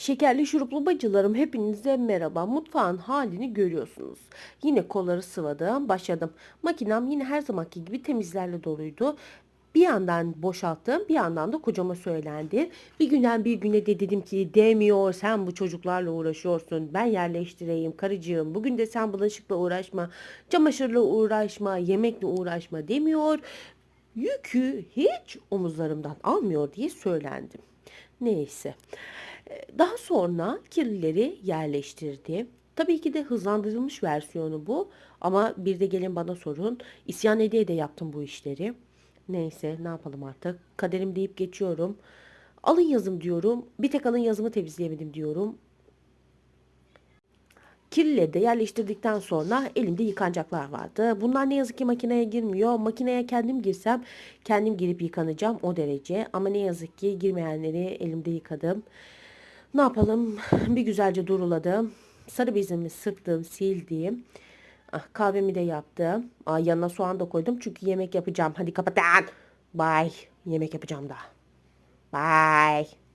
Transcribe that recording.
Şekerli şuruplu bacılarım hepinize merhaba. Mutfağın halini görüyorsunuz. Yine kolları sıvadım, başladım. Makinem yine her zamanki gibi temizlerle doluydu. Bir yandan boşalttım, bir yandan da kocama söylendi. Bir günden bir güne de dedim ki demiyor sen bu çocuklarla uğraşıyorsun. Ben yerleştireyim karıcığım. Bugün de sen bulaşıkla uğraşma, çamaşırla uğraşma, yemekle uğraşma demiyor. Yükü hiç omuzlarımdan almıyor diye söylendim. Neyse. Ee, Daha sonra kirlileri yerleştirdi. Tabii ki de hızlandırılmış versiyonu bu. Ama bir de gelin bana sorun. İsyan ede de yaptım bu işleri. Neyse ne yapalım artık. Kaderim deyip geçiyorum. Alın yazım diyorum. Bir tek alın yazımı temizleyemedim diyorum. Kirlileri de yerleştirdikten sonra elimde yıkanacaklar vardı. Bunlar ne yazık ki makineye girmiyor. Makineye kendim girsem kendim girip yıkanacağım o derece. Ama ne yazık ki girmeyenleri elimde yıkadım. Ne yapalım? Bir güzelce duruladım. Sarı bezimi sıktım, sildim. Ah, kahvemi de yaptım. Aa, yanına soğan da koydum çünkü yemek yapacağım. Hadi kapatın. Bye. Yemek yapacağım daha. Bye.